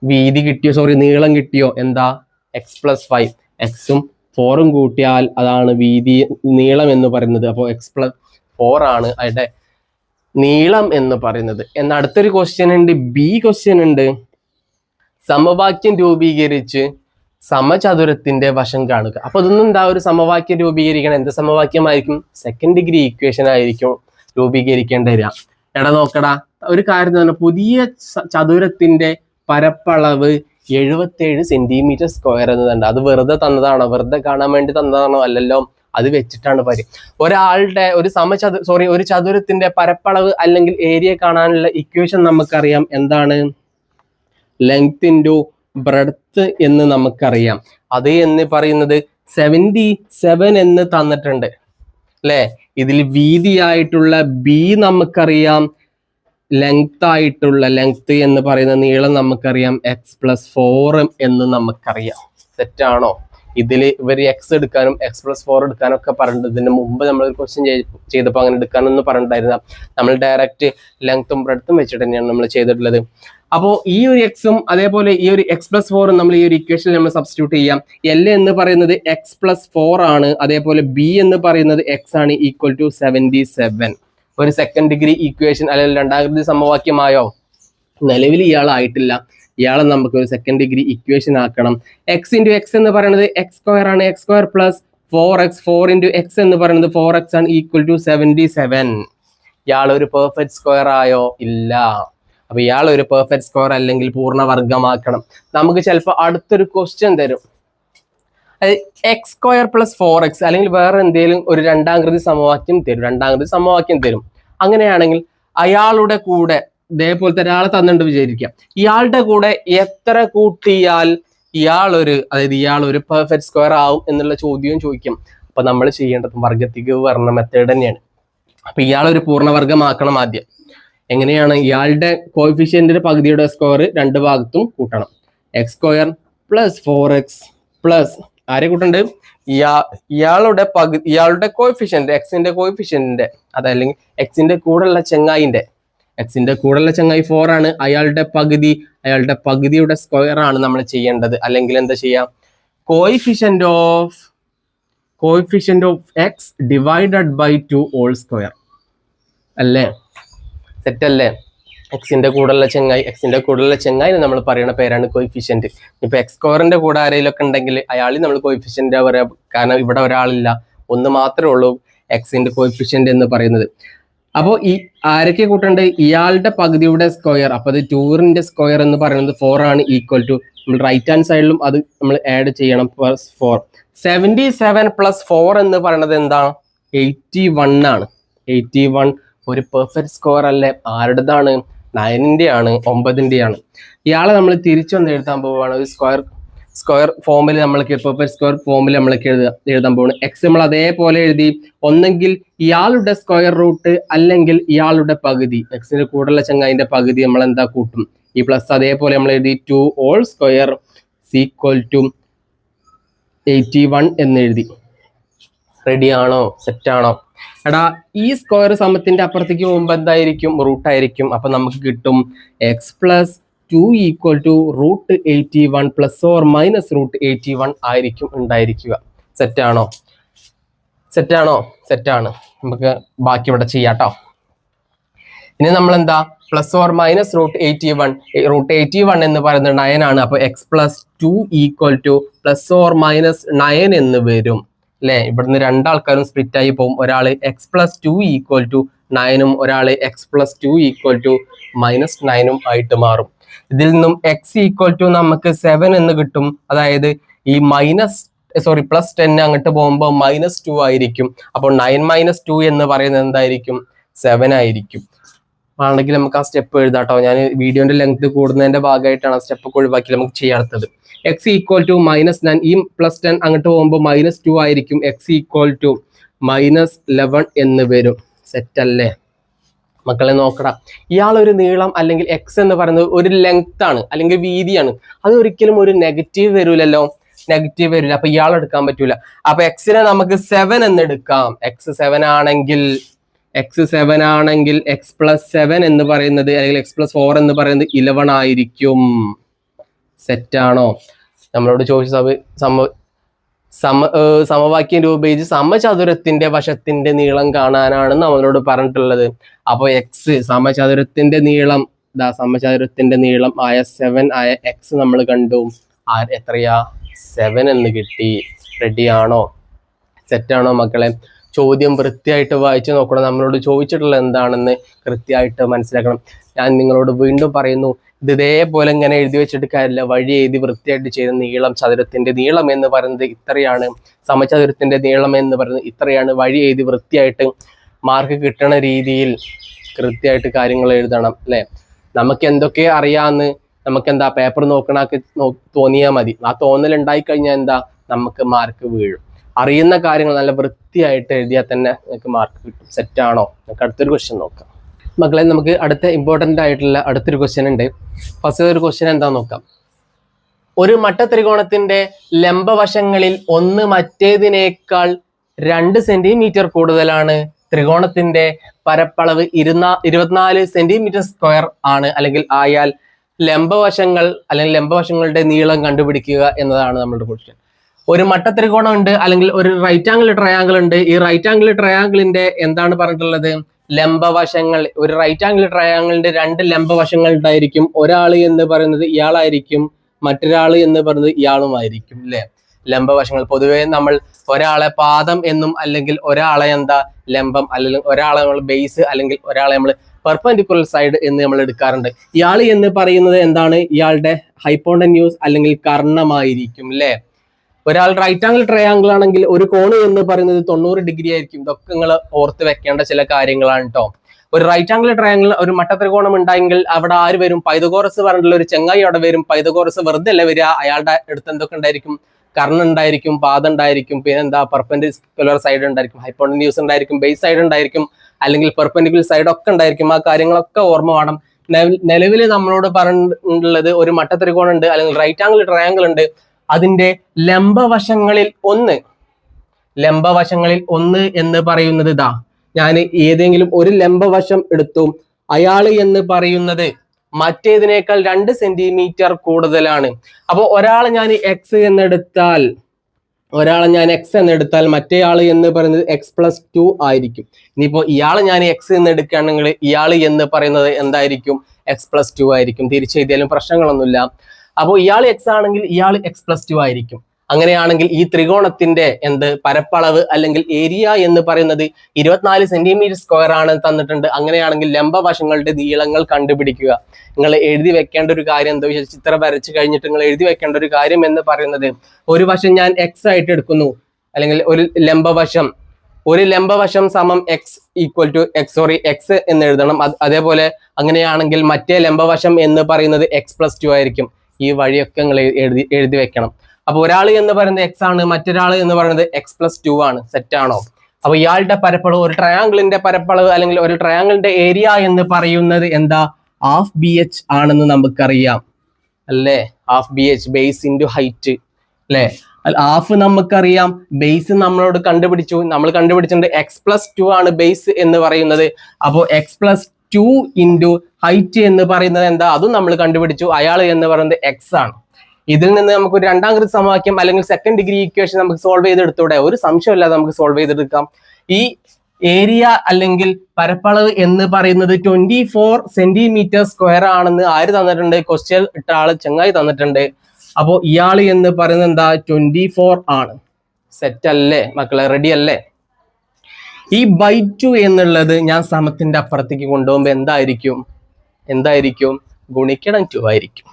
വീതി കിട്ടിയോ? സോറി നീളം കിട്ടിയോ? എന്താ? എക്സ് പ്ലസ് ഫൈവ് എക്സും ഫോറും കൂട്ടിയാൽ അതാണ് വീതി നീളം എന്ന് പറയുന്നത്. അപ്പോൾ എക്സ് പ്ലസ് ഫോർ ആണ് അതിന്റെ നീളം എന്ന് പറയുന്നത്. എന്നാൽ അടുത്തൊരു ക്വസ്റ്റ്യൻ ഉണ്ട്. ബി ക്വസ്റ്റ്യൻ ഉണ്ട്. സമവാക്യം രൂപീകരിച്ച് സമചതുരത്തിന്റെ വശം കാണുക. അപ്പൊ അതൊന്നും എന്താ ഒരു സമവാക്യം രൂപീകരിക്കണം? എന്ത് സമവാക്യമായിരിക്കും? സെക്കൻഡ് ഡിഗ്രി ഇക്വേഷൻ ആയിരിക്കും രൂപീകരിക്കേണ്ടി വരിക. എടാ നോക്കടാ. ഒരു കാര്യം പുതിയ ചതുരത്തിന്റെ പരപ്പളവ് എഴുപത്തേഴ് സെന്റിമീറ്റർ സ്ക്വയർ എന്നതുണ്ട് അത് വെറുതെ തന്നതാണോ? വെറുതെ കാണാൻ വേണ്ടി തന്നതാണോ? അല്ലല്ലോ. അത് വെച്ചിട്ടാണ് പരി. ഒരാളുടെ ഒരു സമചതു സോറി ഒരു ചതുരത്തിന്റെ പരപ്പളവ് അല്ലെങ്കിൽ ഏരിയ കാണാനുള്ള ഇക്വേഷൻ നമുക്കറിയാം. എന്താണ്? ലെങ്ത് ഇന്റു ബ്രെഡ്ത്ത് എന്ന് നമുക്കറിയാം. അത് എന്ന് പറയുന്നത് സെവന്റി സെവൻ എന്ന് തന്നിട്ടുണ്ട്. അല്ലേ ഇതിൽ വീതിയായിട്ടുള്ള ബി നമുക്കറിയാം. ലെങ്ത് ആയിട്ടുള്ള ലെങ്ത് എന്ന് പറയുന്ന നീളം നമുക്കറിയാം. എക്സ് പ്ലസ് ഫോർ എന്ന് നമുക്കറിയാം. തെറ്റാണോ ഇതിൽ ഇവർ എക്സ് എടുക്കാനും എക്സ് പ്ലസ് ഫോർ എടുക്കാനും ഒക്കെ പറഞ്ഞിട്ട് ഇതിന് മുമ്പ് നമ്മൾ ക്വസ്റ്റ്യൻ ചെയ്തപ്പോൾ അങ്ങനെ എടുക്കാനൊന്നും പറഞ്ഞിട്ടുണ്ടായിരുന്ന നമ്മൾ ഡയറക്റ്റ് ലെങ്ത്തും ബ്രെഡ്ത്തും വെച്ചിട്ട് തന്നെയാണ് നമ്മൾ ചെയ്തിട്ടുള്ളത്. അപ്പോൾ ഈ ഒരു എക്സും അതേപോലെ ഈ ഒരു എക്സ് പ്ലസ് ഫോറും നമ്മൾ ഈ ഒരു ഇക്വേഷനിൽ നമ്മൾ സബ്സ്റ്റിറ്റ്യൂട്ട് ചെയ്യാം. എൽ എന്ന് പറയുന്നത് എക്സ് പ്ലസ് ഫോർ ആണ്. അതേപോലെ ബി എന്ന് പറയുന്നത് എക്സ് ആണ് ഈക്വൽ ടു സെവന്റി സെവൻ ഒരു സെക്കൻഡ് ഡിഗ്രി ഇക്വേഷൻ അല്ലെങ്കിൽ രണ്ടാകൃതി സമവാക്യമായോ? നിലവിൽ ഇയാളായിട്ടില്ല ഇയാളെ നമുക്ക് ഒരു സെക്കൻഡ് ഡിഗ്രി ഇക്വേഷൻ ആക്കണം. എക്സ് ഇന്റു എക്സ് എന്ന് പറയുന്നത് എക്സ് സ്ക്വയർ ആണ്. X square plus four x four into x എന്ന് പറയുന്നത് ഫോർ എക്സ് ആണ് ഈക്വൽ ടു സെവന്റി സെവൻ ഇയാൾ ഒരു പെർഫെക്റ്റ് സ്ക്വയർ ആയോ? ഇല്ല. അപ്പൊ ഇയാളൊരു പെർഫെക്റ്റ് സ്ക്വയർ അല്ലെങ്കിൽ പൂർണവർഗമാക്കണം നമുക്ക് ചിലപ്പോൾ അടുത്തൊരു ക്വസ്റ്റ്യൻ തരും. X square plus four x അല്ലെങ്കിൽ വേറെ എന്തെങ്കിലും ഒരു രണ്ടാംകൃതി സമവാക്യം തരും. രണ്ടാംകൃതി സമവാക്യം തരും. അങ്ങനെയാണെങ്കിൽ അയാളുടെ കൂടെ ഇതേപോലത്തെ ഒരാളെ തന്നിട്ട് വിചാരിക്കാം ഇയാളുടെ കൂടെ എത്ര കൂട്ടിയാൽ ഇയാളൊരു അതായത് ഇയാൾ ഒരു പെർഫെക്റ്റ് സ്ക്വയർ ആവും എന്നുള്ള ചോദ്യവും ചോദിക്കും. അപ്പൊ നമ്മൾ ചെയ്യേണ്ടത് വർഗത്തിക്ക് വർണ മെത്തേഡ് തന്നെയാണ്. അപ്പൊ ഇയാൾ ഒരു പൂർണവർഗമാക്കണം ആദ്യം. എങ്ങനെയാണ്? ഇയാളുടെ കോഫിഷ്യന്റിന്റെ പകുതിയുടെ സ്ക്വയർ രണ്ട് ഭാഗത്തും കൂട്ടണം. X square plus four x plus ആരെ കൂട്ടുണ്ട്? ഇയാ ഇയാളുടെ പകുതി ഇയാളുടെ കോഫിഷ്യന്റ് എക്സിന്റെ കോഫിഷ്യന്റിന്റെ അതല്ലെങ്കിൽ എക്സിന്റെ കൂടെയുള്ള ചെങ്ങായിന്റെ എക്സിന്റെ കൂടെയുള്ള ചെങ്ങായി ഫോർ ആണ്. അയാളുടെ പകുതി അയാളുടെ പകുതിയുടെ സ്ക്വയർ ആണ് നമ്മൾ ചെയ്യേണ്ടത്. അല്ലെങ്കിൽ എന്താ ചെയ്യാം? Coefficient of coefficient of x divided by two all square അല്ലേ? സെറ്റ് അല്ലേ? എക്സിന്റെ കൂടെയുള്ള ചെങ്ങായി എക്സിന്റെ കൂടെയുള്ള ചെങ്ങായി നമ്മൾ പറയുന്ന പേരാണ് കോയിഫിഷ്യന്റ് ഇപ്പൊ എക്സ് സ്ക്വയറിന്റെ കൂടെ ആരെങ്കിലും ഒക്കെ ഉണ്ടെങ്കിൽ അയാളിൽ നമ്മൾ കോയിഫിഷ്യന്റ് പറയാം. കാരണം ഇവിടെ ഒരാളില്ല. ഒന്ന് മാത്രമേ ഉള്ളൂ എക്സിന്റെ കോയിഫിഷ്യന്റ് എന്ന് പറയുന്നത്. അപ്പോൾ ഈ ആരൊക്കെ കൂട്ടണ്ട്? ഇയാളുടെ പകുതിയുടെ സ്ക്വയർ അപ്പൊ അത് ടൂറിന്റെ സ്ക്വയർ എന്ന് പറയുന്നത് ഫോർ ആണ് ഈക്വൽ ടു നമ്മൾ റൈറ്റ് ഹാൻഡ് സൈഡിലും അത് നമ്മൾ ആഡ് ചെയ്യണം plus four seventy seven plus four എന്ന് പറയുന്നത് എന്താണ് എയ്റ്റി വൺ ആണ്. എയ്റ്റി വൺ ഒരു പെർഫെക്റ്റ് സ്കോർ അല്ലേ? ആരുടേതാണ്? നയനിന്റെ ആണ് ആണ് ഇയാളെ നമ്മൾ തിരിച്ചു വന്ന് എഴുതാൻ പോവുകയാണ്. ഒരു സ്ക്വയർ സ്ക്വയർ ഫോമിൽ നമ്മൾക്ക് പെർഫെക്റ്റ് സ്ക്വയർ ഫോമിൽ നമ്മൾക്ക് എഴുതാ എഴുതാൻ പോകുന്നത് എക്സ് നമ്മൾ അതേപോലെ എഴുതി ഒന്നെങ്കിൽ ഇയാളുടെ സ്ക്വയർ റൂട്ട് അല്ലെങ്കിൽ ഇയാളുടെ പകുതി. എക്സിന്റെ കൂടെയുള്ള ചങ്ങായിന്റെ പകുതി നമ്മൾ എന്താ കൂട്ടും? ഈ പ്ലസ് അതേപോലെ നമ്മൾ എഴുതി two all square equal to eighty one എന്ന് എഴുതി. റെഡിയാണോ ആണോ? സെറ്റ് ആണോ? എടാ ഈ സ്ക്വയർ സമത്തിന്റെ അപ്പുറത്തേക്ക് മുമ്പ് എന്തായിരിക്കും? റൂട്ട് ആയിരിക്കും. അപ്പൊ നമുക്ക് കിട്ടും x plus two equal to root eighty one plus or minus root eighty one ആയിരിക്കും ഉണ്ടായിരിക്കുക സെറ്റാണോ സെറ്റാണോ സെറ്റാണ് നമുക്ക് ബാക്കി ഇവിടെ ചെയ്യാട്ടോ ഇനി നമ്മൾ എന്താ plus or minus root eighty one root eighty one എന്ന് പറയുന്നത് നയൻ ആണ്. അപ്പൊ x plus two equal to plus or minus nine എന്ന് വരും. അല്ലെ ഇവിടുന്ന് രണ്ടാൾക്കാരും സ്പ്ലിറ്റ് ആയി പോകും. ഒരാൾ x plus two equal to നയനും ഒരാൾ x plus two equal to minus നയനും ആയിട്ട് മാറും. ഇതിൽ നിന്നും എക്സ് ഈക്വൽ ടു നമുക്ക് സെവൻ എന്ന് കിട്ടും. അതായത് ഈ മൈനസ് സോറി പ്ലസ് ടെൻ അങ്ങോട്ട് പോകുമ്പോൾ മൈനസ് ടു ആയിരിക്കും. അപ്പോൾ നയൻ മൈനസ് ടു എന്ന് പറയുന്നത് എന്തായിരിക്കും? സെവൻ ആയിരിക്കും. ആണെങ്കിൽ നമുക്ക് ആ സ്റ്റെപ്പ് എഴുതാട്ടോ. ഞാൻ വീഡിയോന്റെ ലെങ്ത് കൂടുന്നതിന്റെ ഭാഗമായിട്ടാണ് ആ സ്റ്റെപ്പ് ഒഴിവാക്കി നമുക്ക് ചെയ്യാത്തത് x equal to minus nine ഈ പ്ലസ് ടെൻ അങ്ങോട്ട് പോകുമ്പോൾ മൈനസ് ടു ആയിരിക്കും. X equal to minus eleven എന്ന് വരും. സെറ്റ് അല്ലേ? മക്കളെ നോക്കടാ. ഇയാളൊരു നീളം അല്ലെങ്കിൽ എക്സ് എന്ന് പറയുന്നത് ഒരു ലെങ്ത് ആണ് അല്ലെങ്കിൽ വീതിയാണ്. അത് ഒരിക്കലും ഒരു നെഗറ്റീവ് വരൂലല്ലോ. നെഗറ്റീവ് വരില്ല അപ്പൊ ഇയാൾ എടുക്കാൻ പറ്റൂല. അപ്പൊ എക്സിനെ നമുക്ക് സെവൻ എന്ന് എടുക്കാം. എക്സ് സെവൻ ആണെങ്കിൽ എക്സ് സെവൻ ആണെങ്കിൽ എക്സ് പ്ലസ് സെവൻ എന്ന് പറയുന്നത് അല്ലെങ്കിൽ എക്സ് പ്ലസ് ഫോർ എന്ന് പറയുന്നത് ഇലവൺ ആയിരിക്കും. സെറ്റാണോ? നമ്മളോട് ചോദിച്ച സമ സമ സമ സമവാക്യം രൂപീകരിച്ച് സമചതുരത്തിന്റെ വശത്തിന്റെ നീളം കാണാനാണ് നമ്മളോട് പറഞ്ഞിട്ടുള്ളത്. അപ്പോൾ എക്സ് സമചതുരത്തിന്റെ നീളം ദാ സമചതുരത്തിന്റെ നീളം ആയ സെവൻ ആയ എക്സ് നമ്മൾ കണ്ടു. ആ എത്രയാ? സെവൻ എന്ന് കിട്ടി. റെഡിയാണോ സെറ്റാണോ മക്കളെ? ചോദ്യം വൃത്തിയായിട്ട് വായിച്ചു നോക്കണം. നമ്മളോട് ചോദിച്ചിട്ടുള്ളത് എന്താണെന്ന് കൃത്യമായിട്ട് മനസ്സിലാക്കണം. ഞാൻ നിങ്ങളോട് വീണ്ടും പറയുന്നു. ഇത് ഇതേപോലെ ഇങ്ങനെ എഴുതി വെച്ചിട്ട് വഴി എഴുതി വൃത്തിയായിട്ട് ചെയ്ത നീളം ചതുരത്തിന്റെ നീളം എന്ന് പറയുന്നത് ഇത്രയാണ്. സമചതുരത്തിന്റെ നീളം എന്ന് പറയുന്നത് ഇത്രയാണ്. വഴി എഴുതി വൃത്തിയായിട്ട് മാർക്ക് കിട്ടണ രീതിയിൽ കൃത്യമായിട്ട് കാര്യങ്ങൾ എഴുതണം അല്ലെ? നമുക്ക് എന്തൊക്കെ അറിയാന്ന് നമുക്ക് എന്താ പേപ്പർ നോക്കണക്ക് തോന്നിയാൽ മതി. ആ തോന്നൽ ഉണ്ടായി കഴിഞ്ഞാൽ എന്താ? നമുക്ക് മാർക്ക് വീഴും. അറിയുന്ന കാര്യങ്ങൾ നല്ല വൃത്തിയായിട്ട് എഴുതിയാൽ തന്നെ നിങ്ങൾക്ക് മാർക്ക് കിട്ടും. സെറ്റാണോ നമുക്ക് അടുത്തൊരു ക്വസ്റ്റ്യൻ നോക്കാം. മക്കളെ നമുക്ക് അടുത്ത ഇമ്പോർട്ടന്റ് ആയിട്ടുള്ള അടുത്തൊരു ക്വസ്റ്റ്യൻ ഉണ്ട്. ഫസ്റ്റ് ഒരു ക്വസ്റ്റ്യൻ എന്താ നോക്കാം. ഒരു മട്ടത്രികോണത്തിന്റെ ലംബവശങ്ങളിൽ ഒന്ന് മറ്റേതിനേക്കാൾ രണ്ട് സെന്റിമീറ്റർ കൂടുതലാണ്. ത്രികോണത്തിന്റെ പരപ്പളവ് ഇരുന്നാ ഇരുപത്തിനാല് സെന്റിമീറ്റർ സ്ക്വയർ ആണ്. അല്ലെങ്കിൽ ആയാൽ ലംബവശങ്ങൾ അല്ലെങ്കിൽ ലംബവശങ്ങളുടെ നീളം കണ്ടുപിടിക്കുക എന്നതാണ് നമ്മളുടെ ക്വസ്റ്റ്യൻ ഒരു മട്ട ത്രികോണം ഉണ്ട് അല്ലെങ്കിൽ ഒരു റൈറ്റ് ആംഗിൾ ട്രയാങ്കിൾ ഉണ്ട്. ഈ റൈറ്റ് ആംഗിൾ ട്രയാങ്കിളിന്റെ എന്താണ് പറഞ്ഞിട്ടുള്ളത്? ലംബവശങ്ങൾ ഒരു റൈറ്റ് ആംഗിൾ ട്രയാങ്കിളിന്റെ രണ്ട് ലംബവശങ്ങൾ ഉണ്ടായിരിക്കും. ഒരാൾ എന്ന് പറയുന്നത് ഇയാളായിരിക്കും മറ്റൊരാൾ എന്ന് പറയുന്നത് ഇയാളുമായിരിക്കും അല്ലെ ലംബവശങ്ങൾ. പൊതുവേ നമ്മൾ ഒരാളെ പാദം എന്നും അല്ലെങ്കിൽ ഒരാളെ എന്താ ലംബം അല്ലെങ്കിൽ ഒരാളെ നമ്മൾ ബേസ് അല്ലെങ്കിൽ ഒരാളെ നമ്മൾ പെർപെൻഡിക്കുലർ സൈഡ് എന്ന് നമ്മൾ എടുക്കാറുണ്ട്. ഇയാൾ എന്ന് പറയുന്നത് എന്താണ്? ഇയാളുടെ ഹൈപ്പോണ്ടന്യൂസ് അല്ലെങ്കിൽ കർണമായിരിക്കും അല്ലെ ഒരാൾ റൈറ്റ് ആംഗിൾ ട്രയാംഗിൾ ആണെങ്കിൽ ഒരു കോണ് എന്ന് പറയുന്നത് തൊണ്ണൂറ് ഡിഗ്രി ആയിരിക്കും. ഇതൊക്കെ നിങ്ങൾ ഓർത്ത് വെക്കേണ്ട ചില കാര്യങ്ങളാണ് കേട്ടോ ഒരു റൈറ്റ് ആംഗിൾ ട്രയാംഗിൾ ഒരു മട്ടത്രികോണം ഉണ്ടായെങ്കിൽ അവിടെ ആര് വരും? പൈതകോറസ് പറഞ്ഞിട്ടുള്ള ഒരു ചെങ്ങായി അവിടെ വരും. പൈതകോറസ് വെറുതെ അല്ല വരിക? അയാളുടെ അടുത്ത് എന്തൊക്കെ ഉണ്ടായിരിക്കും? കർണ് ഉണ്ടായിരിക്കും പാദം ഉണ്ടായിരിക്കും പിന്നെ എന്താ പെർപെൻഡിക്കുലർ സൈഡ് ഉണ്ടായിരിക്കും ഹൈപ്പോണ്ടന്യൂസ് ഉണ്ടായിരിക്കും ബേസ് സൈഡ് ഉണ്ടായിരിക്കും അല്ലെങ്കിൽ പെർപെൻഡിക്കുലർ സൈഡ് ഒക്കെ ഉണ്ടായിരിക്കും. ആ കാര്യങ്ങളൊക്കെ ഓർമ്മ വേണം. നിലവിൽ നമ്മളോട് പറഞ്ഞിട്ടുള്ളത് ഒരു മട്ടത്രികോണം ഉണ്ട് അല്ലെങ്കിൽ റൈറ്റ് ആംഗിൾ ട്രയാംഗിൾ ഉണ്ട്. അതിന്റെ ലംബവശങ്ങളിൽ ഒന്ന്. ലംബവശങ്ങളിൽ ഒന്ന് എന്ന് പറയുന്നത് ഇതാ. ഞാൻ ഏതെങ്കിലും ഒരു ലംബവശം എടുത്തു. അയാൾ എന്ന് പറയുന്നത് മറ്റേതിനേക്കാൾ രണ്ട് സെന്റിമീറ്റർ കൂടുതലാണ്. അപ്പോൾ ഒരാളെ ഞാൻ എക്സ് എന്നെടുത്താൽ ഒരാളെ ഞാൻ എക്സ് എന്നെടുത്താൽ മറ്റേ ആൾ എന്ന് പറയുന്നത് എക്സ് പ്ലസ് ടു ആയിരിക്കും. ഇനിയിപ്പോ ഇയാളെ ഞാൻ എക്സ് എന്ന് എടുക്കുകയാണെങ്കിൽ ഇയാൾ എന്ന് പറയുന്നത് എന്തായിരിക്കും? എക്സ് പ്ലസ് ടു ആയിരിക്കും. തിരിച്ചെഴുതിയാലും പ്രശ്നങ്ങളൊന്നുമില്ല. അപ്പോൾ ഇയാൾ എക്സ് ആണെങ്കിൽ ഇയാൾ എക്സ് പ്ലസ് ടു ആയിരിക്കും. അങ്ങനെയാണെങ്കിൽ ഈ ത്രികോണത്തിന്റെ എന്ത് പരപ്പളവ് അല്ലെങ്കിൽ ഏരിയ എന്ന് പറയുന്നത് ഇരുപത്തിനാല് സെന്റിമീറ്റർ സ്ക്വയർ ആണ് തന്നിട്ടുണ്ട്. അങ്ങനെയാണെങ്കിൽ ലംബവശങ്ങളുടെ നീളങ്ങൾ കണ്ടുപിടിക്കുക. നിങ്ങൾ എഴുതി വെക്കേണ്ട ഒരു കാര്യം എന്താ വെച്ചാൽ ചിത്രം വരച്ച് കഴിഞ്ഞിട്ട് നിങ്ങൾ എഴുതി വെക്കേണ്ട ഒരു കാര്യം എന്ന് പറയുന്നത് ഒരു വശം ഞാൻ എക്സ് ആയിട്ട് എടുക്കുന്നു. അല്ലെങ്കിൽ ഒരു ലംബവശം ഒരു ലംബവശം സമം x equal to x sorry x എന്ന് എഴുതണം. അതേപോലെ അങ്ങനെയാണെങ്കിൽ മറ്റേ ലംബവശം എന്ന് പറയുന്നത് എക്സ് പ്ലസ് ടു ആയിരിക്കും. ഈ വഴിയൊക്കെ നിങ്ങൾ എഴുതി എഴുതി വെക്കണം. അപ്പൊ ഒരാൾ എന്ന് പറയുന്നത് എക്സ് ആണ് മറ്റൊരാൾ എന്ന് പറയുന്നത് എക്സ് പ്ലസ് ടു ആണ്. സെറ്റ് ആണോ? അപ്പൊ ഇയാളുടെ പരപ്പളവ് ഒരു ട്രയാങ്കിളിന്റെ പരപ്പളവ് അല്ലെങ്കിൽ ഒരു ട്രയാങ്കിളിന്റെ ഏരിയ എന്ന് പറയുന്നത് എന്താ? ഹാഫ് ബി എച്ച് ആണെന്ന് നമുക്കറിയാം. അല്ലേ? Half b h base into height അല്ലേ? ഹാഫ് നമുക്കറിയാം. ബേസ് നമ്മളോട് കണ്ടുപിടിച്ചു. നമ്മൾ കണ്ടുപിടിച്ചിട്ടുണ്ട് എക്സ് പ്ലസ് ടു ആണ് ബേസ് എന്ന് പറയുന്നത്. അപ്പോൾ x plus two into height എന്ന് പറയുന്നത് എന്താ? അതും നമ്മൾ കണ്ടുപിടിച്ചു. അയാൾ എന്ന് പറയുന്നത് എക്സ് ആണ്. ഇതിൽ നിന്ന് നമുക്ക് ഒരു രണ്ടാം കൃതി സമവാക്യം അല്ലെങ്കിൽ സെക്കൻഡ് ഡിഗ്രി ഇക്വേഷൻ നമുക്ക് സോൾവ് ചെയ്തെടുത്തൂടെ? ഒരു സംശയമില്ലാതെ നമുക്ക് സോൾവ് ചെയ്തെടുക്കാം. ഈ ഏരിയ അല്ലെങ്കിൽ പരപ്പളവ് എന്ന് പറയുന്നത് ട്വന്റി ഫോർ സെന്റിമീറ്റർ സ്ക്വയർ ആണെന്ന് ആര് തന്നിട്ടുണ്ട്? ക്വസ്റ്റ്യൻ ഇട്ട ആൾ ചങ്ങായി തന്നിട്ടുണ്ട്. അപ്പോൾ ഇയാൾ എന്ന് പറയുന്നത് എന്താ? ട്വന്റി ഫോർ ആണ്. സെറ്റ് അല്ലേ? മക്കളെ റെഡി അല്ലേ? ഈ ബൈ ടു എന്നുള്ളത് ഞാൻ സമത്തിന്റെ അപ്പുറത്തേക്ക് കൊണ്ടുപോകുമ്പോൾ എന്തായിരിക്കും? എന്തായിരിക്കും? ഗുണിക്കണം ടു ആയിരിക്കും.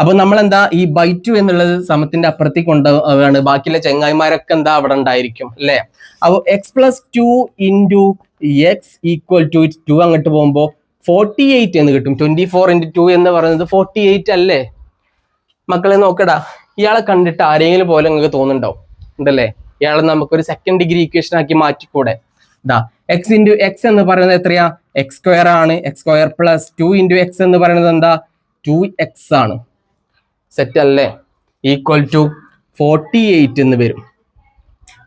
അപ്പൊ നമ്മൾ എന്താ ഈ ബൈ ടു എന്നുള്ളത് സമത്തിന്റെ അപ്പുറത്തേക്ക് കൊണ്ടുപോവാണ് ബാക്കിയുള്ള ചെങ്ങായിമാരൊക്കെ എന്താ അവിടെ ഉണ്ടായിരിക്കും അല്ലെ? അപ്പൊ x plus two into x equal to two അങ്ങോട്ട് പോകുമ്പോൾ ഫോർട്ടി എയ്റ്റ് എന്ന് കിട്ടും. ട്വന്റി ഫോർ ഇന്റു ടു എന്ന് പറയുന്നത് ഫോർട്ടി എയ്റ്റ് അല്ലേ? മക്കളെ നോക്കടാ ഇയാളെ കണ്ടിട്ട് ആരെങ്കിലും പോലെ നിങ്ങൾക്ക് തോന്നുന്നുണ്ടോ ഉണ്ടല്ലേ? ഇയാളെ നമുക്ക് ഒരു സെക്കൻഡ് ഡിഗ്രി ഇക്വേഷൻ ആക്കി മാറ്റിക്കൂടെ. ഇതാ എക്സ് ഇന്റു എക്സ് എന്ന് പറയുന്നത് എത്രയാ? എക്സ് സ്ക്വയർ ആണ്. X square plus two into x എന്ന് പറയുന്നത് എന്താ? ടു എക്സ് ആണ്. സെറ്റ് അല്ലേ? ഈക്വൽ ടു ഫോർട്ടി എയ്റ്റ് എന്ന് വരും.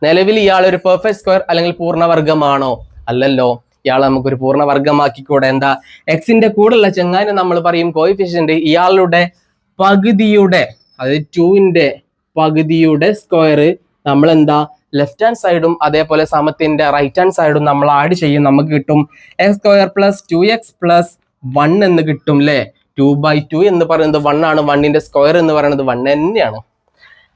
നിലവിൽ ഇയാൾ ഒരു പെർഫെക്റ്റ് സ്ക്വയർ അല്ലെങ്കിൽ പൂർണവർഗമാണോ അല്ലല്ലോ. ഇയാൾ നമുക്കൊരു പൂർണവർഗമാക്കിക്കൂടെ എന്താ? എക്സിന്റെ കൂടെയുള്ള ചെങ്ങാനെ നമ്മൾ പറയും കോയിഫിഷ്യന്റ് ഇയാളുടെ പകുതിയുടെ അതായത് ടുവിന്റെ പകുതിയുടെ സ്ക്വയർ നമ്മൾ എന്താ ലെഫ്റ്റ് ഹാൻഡ് സൈഡും അതേപോലെ സമത്തിന്റെ റൈറ്റ് ഹാൻഡ് സൈഡും നമ്മൾ ആഡ് ചെയ്യും. നമുക്ക് കിട്ടും x square plus two x plus one എന്ന് കിട്ടും അല്ലേ ടു ബൈ ടു എന്ന് പറയുന്നത് വൺ ആണ്. വണ്ണിന്റെ സ്ക്വയർ എന്ന് പറയുന്നത് വൺ തന്നെയാണ്.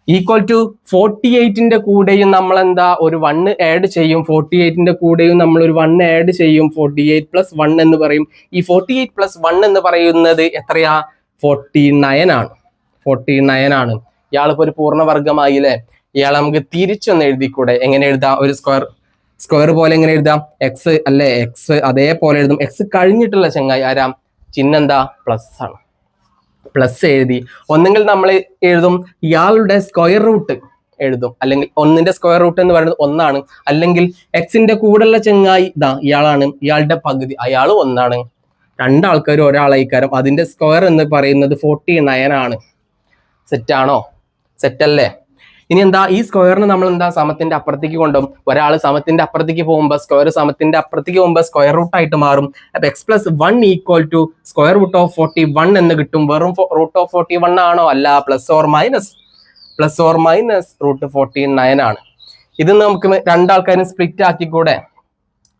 ഈക്വൽ ടു ഫോർട്ടി എയ്റ്റിന്റെ കൂടെയും നമ്മൾ എന്താ ഒരു വണ്ണ് ആഡ് ചെയ്യും. ഫോർട്ടി എയ്റ്റിന്റെ കൂടെയും നമ്മൾ ഒരു വൺ ആഡ് ചെയ്യും. ഫോർട്ടി എയ്റ്റ് പ്ലസ് വൺ എന്ന് പറയും. ഈ ഫോർട്ടി എയ്റ്റ് പ്ലസ് വൺ എന്ന് പറയുന്നത് എത്രയാ? ഫോർട്ടി നയൻ ആണ്. ഫോർട്ടി നയൻ ആണ്. ഇയാളിപ്പോൾ ഒരു പൂർണവർഗമായില്ലേ ഇയാൾ നമുക്ക് തിരിച്ചൊന്ന് എഴുതിക്കൂടെ? എങ്ങനെ എഴുതാം? ഒരു സ്ക്വയർ സ്ക്വയർ പോലെ എങ്ങനെ എഴുതാം? എക്സ് അല്ലെ? എക്സ് അതേപോലെ എഴുതും. എക്സ് കഴിഞ്ഞിട്ടുള്ള ചെങ്ങായി ആരാം? ചിഹ്നം എന്താ? പ്ലസ് ആണ്. പ്ലസ് എഴുതി. ഒന്നെങ്കിൽ നമ്മൾ എഴുതും ഇയാളുടെ സ്ക്വയർ റൂട്ട് എഴുതും. അല്ലെങ്കിൽ ഒന്നിന്റെ സ്ക്വയർ റൂട്ട് എന്ന് പറയുന്നത് ഒന്നാണ്. അല്ലെങ്കിൽ എക്സിന്റെ കൂടെയുള്ള ചെങ്ങായി ഇതാ ഇയാളാണ്. ഇയാളുടെ പകുതി. അയാൾ ഒന്നാണ്. രണ്ടാൾക്കാരും ഒരാളായിക്കാരം. അതിന്റെ സ്ക്വയർ എന്ന് പറയുന്നത് ഫോർട്ടി നയൻ ആണ്. സെറ്റാണോ സെറ്റല്ലേ ഇനി എന്താ ഈ സ്ക്വയറിന് നമ്മൾ എന്താ സമത്തിന്റെ അപ്പുറത്തേക്ക് കൊണ്ടും ഒരാൾ സമത്തിന്റെ അപ്പുറത്തേക്ക് പോകുമ്പോൾ സ്ക്വയർ സമത്തിന്റെ അപ്പുറത്തേക്ക് പോകുമ്പോൾ സ്ക്വയർ റൂട്ട് ആയിട്ട് മാറും. അപ്പൊ x plus one equal to square root of forty one എന്ന് കിട്ടും. വെറും റൂട്ട് ഓഫ് ഫോർട്ടി വൺ ആണോ? അല്ല plus or minus plus or minus root forty nine ആണ്. ഇത് നമുക്ക് രണ്ടാൾക്കാരും സ്പ്ലിറ്റ് ആക്കിക്കൂടെ?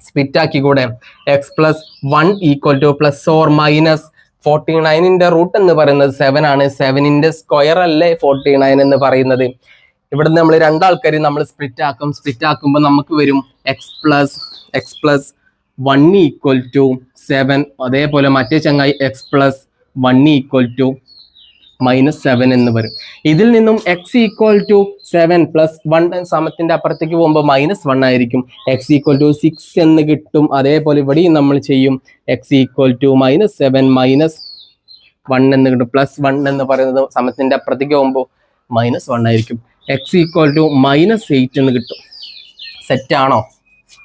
Split ആക്കിക്കൂടെ? X plus one equal to plus or minus forty നയനിന്റെ root എന്ന് പറയുന്നത് സെവൻ ആണ്. സെവനിന്റെ സ്ക്വയർ അല്ലേ ഫോർട്ടി നയൻ എന്ന് പറയുന്നത്? ഇവിടെ നമ്മൾ രണ്ടാൾക്കാർ നമ്മൾ സ്പ്ലിറ്റ് ആക്കും. സ്പ്ലിറ്റ് ആക്കുമ്പോൾ നമുക്ക് വരും x plus x plus one equal to seven അതേപോലെ മറ്റേ ചങ്ങായി x plus one equal to minus seven എന്ന് വരും. ഇതിൽ നിന്നും x equal to seven plus one സമത്തിന്റെ അപ്പുറത്തേക്ക് പോകുമ്പോൾ മൈനസ് വൺ ആയിരിക്കും. എക്സ് ഈക്വൽ ടു സിക്സ് എന്ന് കിട്ടും. അതേപോലെ ഇവിടെയും നമ്മൾ ചെയ്യും x equal to minus seven minus one എന്ന് കിട്ടും. പ്ലസ് വൺ എന്ന് പറയുന്നത് സമത്തിന്റെ അപ്പുറത്തേക്ക് പോകുമ്പോൾ മൈനസ് വൺ ആയിരിക്കും. X equal to minus eight എന്ന് കിട്ടും. സെറ്റാണോ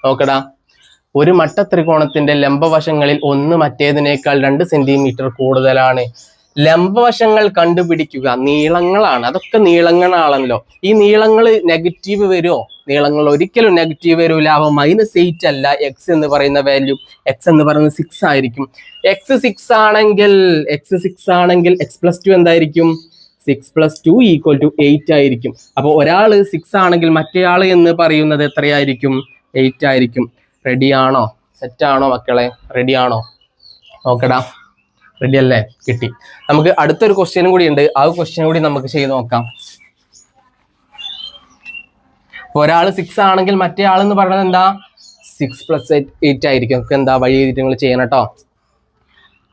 നോക്കടാ. ഒരു മട്ട ത്രികോണത്തിന്റെ ലംബവശങ്ങളിൽ ഒന്ന് മറ്റേതിനേക്കാൾ രണ്ട് സെന്റിമീറ്റർ കൂടുതലാണ്. ലംബവശങ്ങൾ കണ്ടുപിടിക്കുക നീളങ്ങളാണ്. അതൊക്കെ നീളങ്ങളാണല്ലോ. ഈ നീളങ്ങൾ നെഗറ്റീവ് വരുമോ നീളങ്ങൾ ഒരിക്കലും നെഗറ്റീവ് വരില്ല അവ മൈനസ് എയ്റ്റ് അല്ല. എക്സ് എന്ന് പറയുന്ന വാല്യൂ എക്സ് എന്ന് പറയുന്നത് സിക്സ് ആയിരിക്കും. എക്സ് സിക്സ് ആണെങ്കിൽ എക്സ് സിക്സ് ആണെങ്കിൽ എക്സ് പ്ലസ് ടു എന്തായിരിക്കും? Six plus two equal to eight ആയിരിക്കും. അപ്പോൾ ഒരാൾ സിക്സ് ആണെങ്കിൽ മറ്റേയാൾ എന്ന് പറയുന്നത് എത്രയായിരിക്കും? എയ്റ്റ് ആയിരിക്കും. റെഡി ആണോ? സെറ്റ് ആണോ മക്കളെ? റെഡി ആണോ? നോക്കടാ. റെഡി അല്ലേ? കിട്ടി. നമുക്ക് അടുത്തൊരു ക്വസ്റ്റ്യനും കൂടി ഉണ്ട്. ആ ക്വസ്റ്റ്യൻ കൂടി നമുക്ക് ചെയ്ത് നോക്കാം. ഒരാൾ സിക്സ് ആണെങ്കിൽ മറ്റേ എന്ന് പറയുന്നത് എന്താ? സിക്സ് പ്ലസ് എയ്റ്റ് ആയിരിക്കും. നമുക്ക് എന്താ? വഴി ചെയ്തിട്ട് നിങ്ങൾ ചെയ്യണം കേട്ടോ.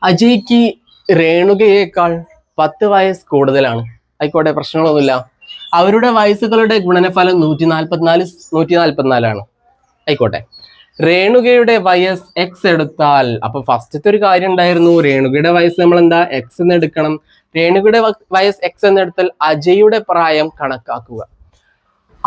അജയ്ക്ക് രേണുകയേക്കാൾ പത്ത് വയസ്സ് കൂടുതലാണ്. ആയിക്കോട്ടെ പ്രശ്നങ്ങളൊന്നുമില്ല. അവരുടെ വയസ്സുകളുടെ ഗുണനഫലം നൂറ്റി നാൽപ്പത്തിനാല് നൂറ്റി നാൽപ്പത്തിനാലാണ് ആയിക്കോട്ടെ. രേണുകയുടെ വയസ്സ് എക്സ് എടുത്താൽ അപ്പൊ ഫസ്റ്റത്തെ ഒരു കാര്യം ഉണ്ടായിരുന്നു. രേണുകയുടെ വയസ്സ് നമ്മൾ എന്താ എക്സ് എന്ന് എടുക്കണം. രേണുകയുടെ വയസ്സ് എക്സ് എന്ന് എടുത്താൽ അജയുടെ പ്രായം കണക്കാക്കുക.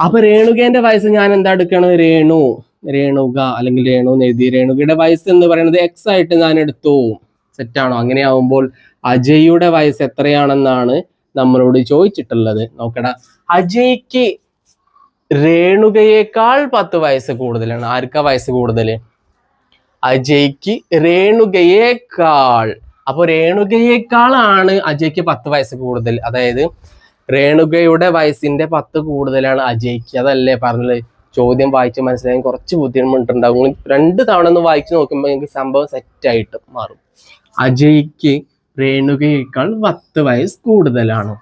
അപ്പൊ രേണുകേന്റെ വയസ്സ് ഞാൻ എന്താ എടുക്കണം? രേണു രേണുക അല്ലെങ്കിൽ രേണു എന്ന് എഴുതി. രേണുകയുടെ വയസ്സ് എന്ന് പറയുന്നത് എക്സ് ആയിട്ട് ഞാൻ എടുത്തു. സെറ്റാണോ അങ്ങനെയാവുമ്പോൾ അജയുടെ വയസ്സ് എത്രയാണെന്നാണ് നമ്മളോട് ചോദിച്ചിട്ടുള്ളത്. നോക്കടാ. അജയ്ക്ക് രേണുകയേക്കാൾ പത്ത് വയസ്സ് കൂടുതലാണ്. ആർക്കാ വയസ്സ് കൂടുതൽ അജയ്ക്ക് രേണുകയേക്കാൾ. അപ്പൊ രേണുകയേക്കാളാണ് അജയ്ക്ക് പത്ത് വയസ്സ് കൂടുതൽ. അതായത് രേണുകയുടെ വയസ്സിന്റെ പത്ത് കൂടുതലാണ് അജയ്ക്ക്. അതല്ലേ പറഞ്ഞത്? ചോദ്യം വായിച്ച് മനസ്സിലായി കുറച്ച് ബുദ്ധിമുട്ടുണ്ടാവും. രണ്ട് തവണ ഒന്ന് വായിച്ചു നോക്കുമ്പോൾ എനിക്ക് സംഭവം സെറ്റായിട്ട് മാറും. അജയ്ക്ക് രേണുകയേക്കാൾ പത്ത് വയസ്സ് കൂടുതലാണ്.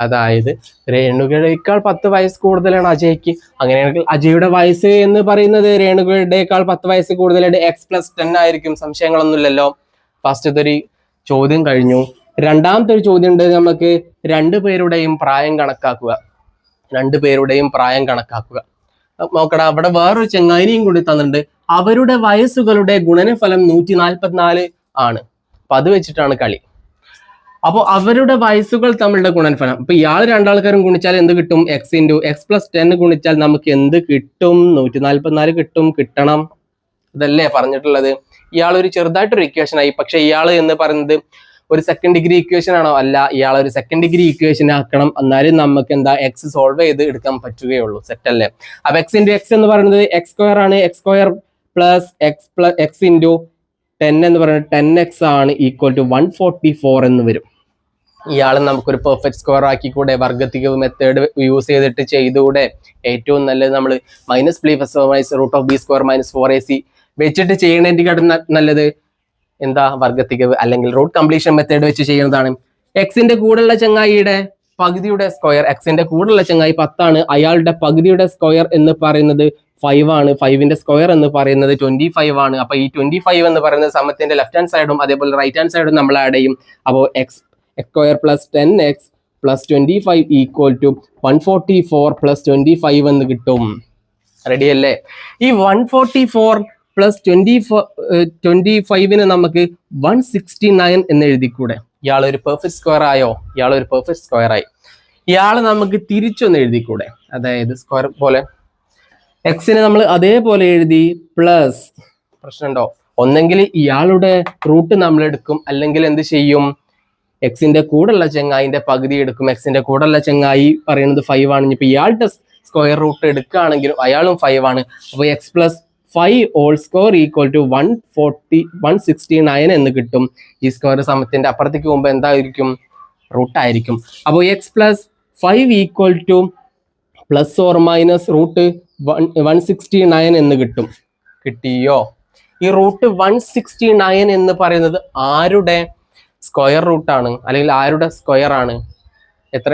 അതായത് രേണുകയേക്കാൾ പത്ത് വയസ്സ് കൂടുതലാണ് അജയ്ക്ക്. അങ്ങനെയാണെങ്കിൽ അജയുടെ വയസ്സ് എന്ന് പറയുന്നത് രേണുകയുടെക്കാൾ പത്ത് വയസ്സ് കൂടുതലായിട്ട് എക്സ് പ്ലസ് ടെൻ ആയിരിക്കും സംശയങ്ങളൊന്നുമില്ലല്ലോ. ഫസ്റ്റത്തെ ഒരു ചോദ്യം കഴിഞ്ഞു. രണ്ടാമത്തെ ഒരു ചോദ്യം ഉണ്ട് നമുക്ക് രണ്ടു പേരുടെയും പ്രായം കണക്കാക്കുക. രണ്ടു പേരുടെയും പ്രായം കണക്കാക്കുക. നോക്കടാ അവിടെ വേറൊരു ചെങ്ങാനിയും കൂടി തന്നിട്ടുണ്ട്. അവരുടെ വയസ്സുകളുടെ ഗുണനഫലം നൂറ്റി നാൽപ്പത്തിനാല് ആണ്. അപ്പൊ അത് വെച്ചിട്ടാണ് കളി. അപ്പോൾ അവരുടെ വയസ്സുകൾ തമ്മിലുള്ള ഗുണനഫലം. അപ്പൊ ഇയാൾ രണ്ടാൾക്കാരും ഗുണിച്ചാൽ എന്ത് കിട്ടും? X into x plus ten ഗുണിച്ചാൽ നമുക്ക് എന്ത് കിട്ടും? നൂറ്റി നാൽപ്പത്തിനാല് കിട്ടും. കിട്ടണം. ഇതല്ലേ പറഞ്ഞിട്ടുള്ളത്. ഇയാൾ ഒരു ചെറുതായിട്ടൊരു ഇക്വേഷൻ ആയി. പക്ഷെ ഇയാൾ എന്ന് പറയുന്നത് ഒരു സെക്കൻഡ് ഡിഗ്രി ഇക്വേഷൻ ആണോ? അല്ല. ഇയാൾ ഒരു സെക്കൻഡ് ഡിഗ്രി ഇക്വേഷൻ ആക്കണം. എന്നാലും നമുക്ക് എന്താ എക്സ് സോൾവ് ചെയ്ത് എടുക്കാൻ പറ്റുകയുള്ളൂ. സെറ്റ് അല്ലേ? അപ്പൊ എക്സ് ഇന്റു എക്സ് എന്ന് പറയുന്നത് എക്സ് സ്ക്വയർ ആണ്. X square plus x plus x into ten എന്ന് പറയുന്നത് ടെൻ എക്സ് ആണ് equal to one forty four എന്ന് വരും. ഇയാൾ നമുക്കൊരു പെർഫെക്റ്റ് സ്ക്വയർ ആക്കി കൂടെ വർഗത്തിക മെത്തേഡ് യൂസ് ചെയ്തിട്ട് ചെയ്തുകൂടെ? ഏറ്റവും നല്ലത് നമ്മൾ minus പ്ലീ plus minus root of b square minus four a c വെച്ചിട്ട് ചെയ്യണതിനെക്കാട്ടും നല്ലത് എന്താ? വർഗത്തികവ് അല്ലെങ്കിൽ റൂട്ട് കംപ്ലീഷൻ മെത്തേഡ് വെച്ച് ചെയ്യുന്നതാണ്. എക്സിന്റെ കൂടെയുള്ള ചങ്ങായിയുടെ പകുതിയുടെ സ്ക്വയർ എക്സിന്റെ കൂടെയുള്ള ചങ്ങായി പത്താണ്. അയാളുടെ പകുതിയുടെ സ്ക്വയർ എന്ന് പറയുന്നത് ഫൈവ് ആണ്. ഫൈവിന്റെ സ്ക്വയർ എന്ന് പറയുന്നത് ട്വന്റി ഫൈവ് ആണ്. അപ്പൊ ഈ ട്വന്റി ഫൈവ് എന്ന് പറയുന്ന സമത്തിന്റെ ലെഫ്റ്റ് ഹാൻഡ് സൈഡും അതേപോലെ റൈറ്റ് ഹാൻഡ് സൈഡും നമ്മൾ ആഡ് ചെയ്യും. അപ്പോൾ x square plus ten x plus twenty five equal to one forty four plus twenty five എന്ന് കിട്ടും. റെഡി അല്ലേ? ഈ one forty four plus twenty twenty ഫൈവിന് നമുക്ക് വൺ സിക്സ്റ്റി നയൻ എന്ന് എഴുതിക്കൂടെ? ഇയാളൊരു പെർഫെക്റ്റ് സ്ക്വയർ ആയോ? ഇയാളൊരു പെർഫെക്റ്റ് സ്ക്വയർ ആയി. ഇയാൾ നമുക്ക് തിരിച്ചൊന്ന് എഴുതിക്കൂടെ? അതായത് സ്ക്വയർ പോലെ. എക്സിനെ നമ്മൾ അതേപോലെ എഴുതി പ്ലസ് പ്രശ്നമുണ്ടോ? ഒന്നെങ്കിൽ ഇയാളുടെ റൂട്ട് നമ്മൾ എടുക്കും അല്ലെങ്കിൽ എന്ത് ചെയ്യും? എക്സിന്റെ കൂടെയുള്ള ചെങ്ങായിന്റെ പകുതി എടുക്കും. എക്സിന്റെ കൂടെയുള്ള ചെങ്ങായി പറയുന്നത് ഫൈവ് ആണ്. ഇനിയിപ്പോ ഇയാളുടെ സ്ക്വയർ റൂട്ട് എടുക്കുകയാണെങ്കിലും അയാളും ഫൈവ് ആണ്. അപ്പോൾ x plus five all square equal to one forty one sixty nine എന്ന് കിട്ടും. ഈ സ്ക്വയർ സമത്തിന്റെ അപ്പുറത്തേക്ക് പോകുമ്പോൾ എന്തായിരിക്കും? റൂട്ടായിരിക്കും അപ്പോൾ x plus five equal to plus or minus root one sixty nine എന്ന് കിട്ടും. കിട്ടിയോ? ഈ റൂട്ട് വൺ സിക്സ്റ്റി നയൻ എന്ന് പറയുന്നത് ആരുടെ സ്ക്വയർ റൂട്ടാണ് അല്ലെങ്കിൽ ആരുടെ സ്ക്വയർ ആണ്? എത്ര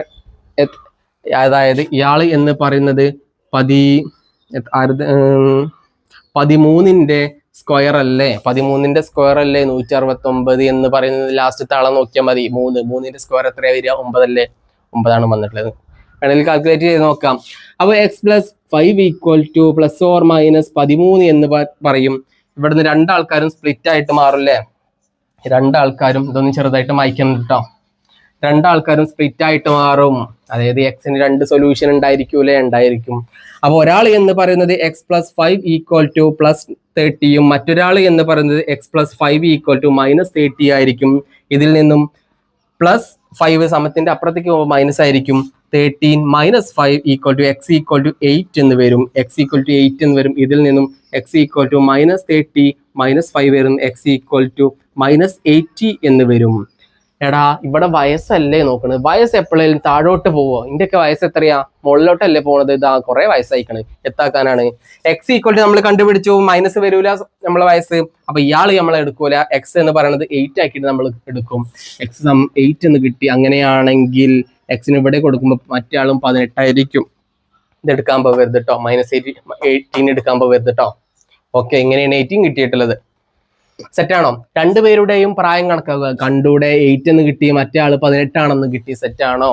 അതായത് ഇയാൾ എന്ന് പറയുന്നത് പതി പതിമൂന്നിന്റെ സ്ക്വയർ അല്ലേ? പതിമൂന്നിന്റെ സ്ക്വയർ അല്ലേ? നൂറ്റി അറുപത്തി ഒമ്പത് എന്ന് പറയുന്നത് ലാസ്റ്റ് താളം നോക്കിയാൽ മതി. മൂന്ന് മൂന്നിന്റെ സ്ക്വയർ എത്രയാ വരിക? ഒമ്പതല്ലേ? ഒമ്പതാണ് വന്നിട്ടുള്ളത്. വേണമെങ്കിൽ കാൽക്കുലേറ്റ് ചെയ്ത് നോക്കാം. അപ്പോൾ x plus five equal to plus or minus പതിമൂന്ന് എന്ന് പറയും. ഇവിടുന്ന് രണ്ടാൾക്കാരും സ്പ്ലിറ്റ് ആയിട്ട് മാറില്ലേ? രണ്ടാൾക്കാരും ഇതൊന്നും ചെറുതായിട്ട് മായ്ക്കണം കേട്ടോ രണ്ടാൾക്കാരും സ്പ്ലിറ്റ് ആയിട്ട് മാറും. അതായത് എക്സിന് രണ്ട് സൊല്യൂഷൻ ഉണ്ടായിരിക്കൂലേ ഉണ്ടായിരിക്കും. അപ്പൊ ഒരാൾ എന്ന് പറയുന്നത് x plus five equal to plus തേർട്ടിയും മറ്റൊരാൾ എന്ന് പറയുന്നത് x plus five equal to minus thirty ആയിരിക്കും. ഇതിൽ നിന്നും പ്ലസ് ഫൈവ് സമത്തിന്റെ അപ്പുറത്തേക്ക് പോകുമ്പോൾ മൈനസ് ആയിരിക്കും. Thirteen minus five equal to x equal to eight എന്ന് വരും. എക്സ് ഈക്വൽ ടു എയ്റ്റ് എന്ന് വരും. ഇതിൽ നിന്നും x equal to minus thirty minus five വരും x equal to minus eighty എന്ന് വരും. എടാ ഇവിടെ വയസ്സല്ലേ നോക്കണത് വയസ്സ് എപ്പോഴേലും താഴോട്ട് പോവോ? ഇന്റൊക്കെ വയസ്സ് എത്രയാ? മുകളിലോട്ടല്ലേ പോണത്? ഇതാ കുറെ വയസ്സായിക്കണ്. എത്താക്കാനാണ്. എക്സ് ഈക്വൽ നമ്മൾ കണ്ടുപിടിച്ചു. മൈനസ് വരൂല നമ്മളെ വയസ്സ്. അപ്പൊ ഇയാൾ നമ്മൾ എടുക്കൂല. എക്സ് എന്ന് പറയുന്നത് എയ്റ്റ് ആക്കിയിട്ട് നമ്മൾ എടുക്കും. എക്സ് സം എയ്റ്റ് എന്ന് കിട്ടി. അങ്ങനെയാണെങ്കിൽ എക്സിന് ഇവിടെ കൊടുക്കുമ്പോൾ മറ്റാളും പതിനെട്ടായിരിക്കും. ഇത് എടുക്കാൻ പോകരുത് കേട്ടോ മൈനസ് എയ്റ്റി എയ്റ്റീൻ എടുക്കാൻ പോകരുത് കേട്ടോ ഓക്കെ ഇങ്ങനെയാണ് എയ്റ്റീൻ കിട്ടിയിട്ടുള്ളത്. സെറ്റാണോ രണ്ടുപേരുടെയും പ്രായം കണക്കാക്കുക. കണ്ടൂടെ എയ്റ്റ് എന്ന് കിട്ടി മറ്റേ ആൾ പതിനെട്ടാണെന്ന് കിട്ടി. സെറ്റാണോ